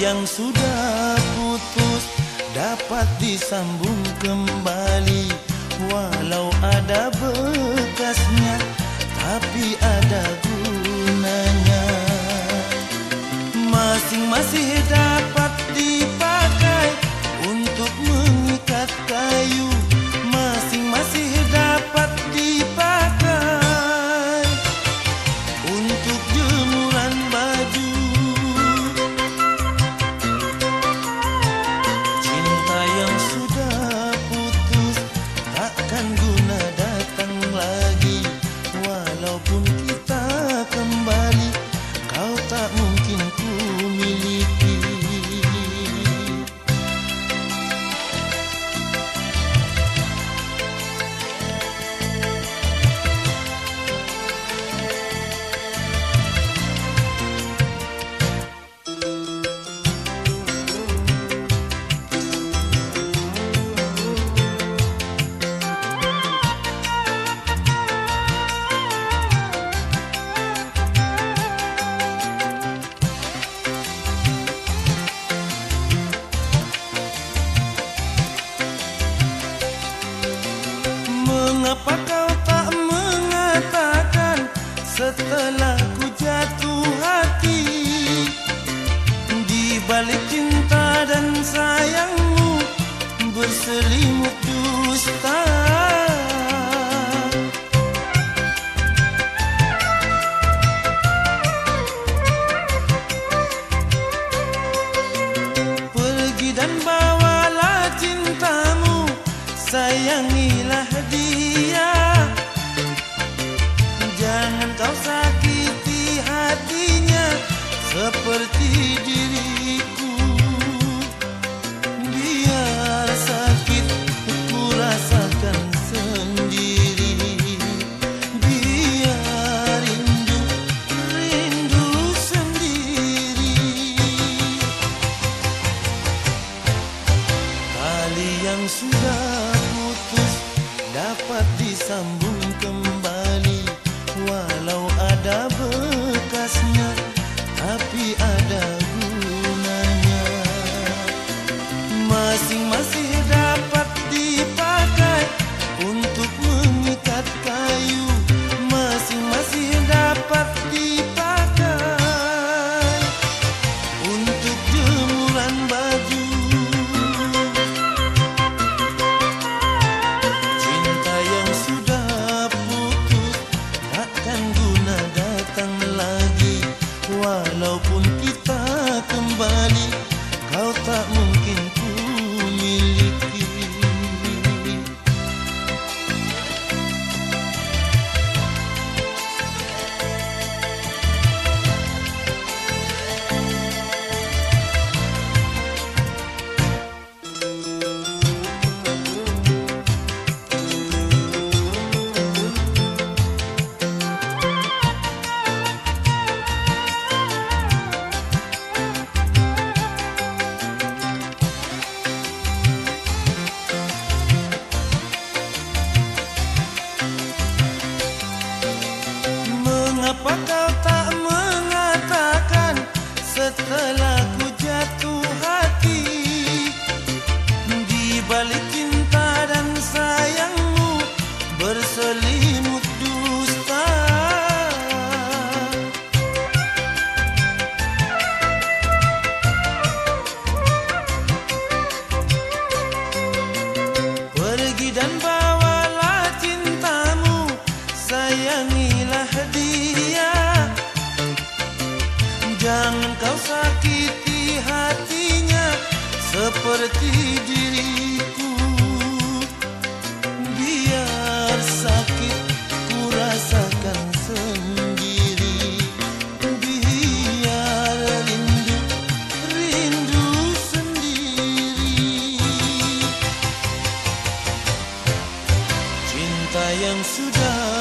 yang sudah putus dapat disambung kembali. Walau ada bekasnya tapi ada gunanya. Masing-masing dapat dipakai untuk mengikat kayu Seperti diriku. Biar sakit ku rasakan sendiri. Biar rindu, rindu sendiri. Tali yang sudah putus dapat disambung kau sakiti hatinya Seperti diriku. Biar sakit ku rasakan sendiri. Biar rindu, rindu sendiri. Cinta yang sudah